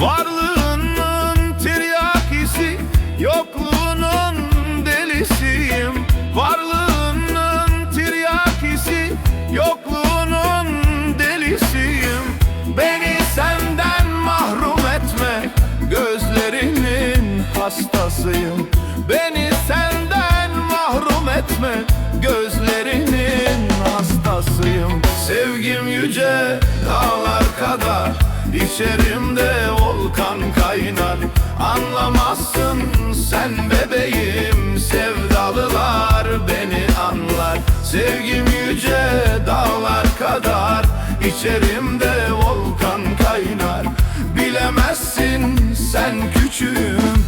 Varlığının tiryakisi Yokluğunun delisiyim. Varlığının tiryakisi Yokluğunun delisiyim. Beni senden mahrum etme Gözlerinin hastasıyım. Beni senden mahrum etme Gözlerinin hastasıyım. Sevgim yüce dağlar kadar İçerimde kaynar Anlamazsın sen bebeğim Sevdalılar beni anlar. Sevgim yüce dağlar kadar İçerimde volkan kaynar. Bilemezsin sen küçüğüm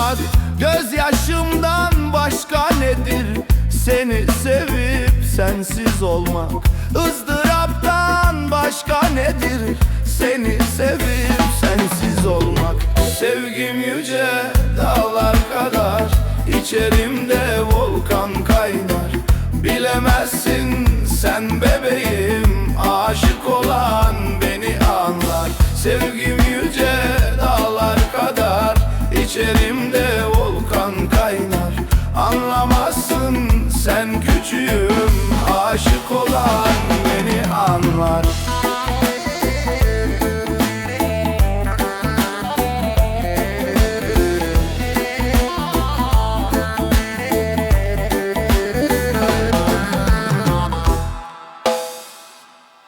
yanmak Gözyaşımdan başka nedir? Seni sevip sensiz olmak. Izdıraptan başka nedir? Seni sevip sensiz olmak. Sevgim yüce dağlar kadar İçerimde volkan kaynar. Bilemezsin sen bebeğim Aşık olan beni anlar. Sevgim Volkan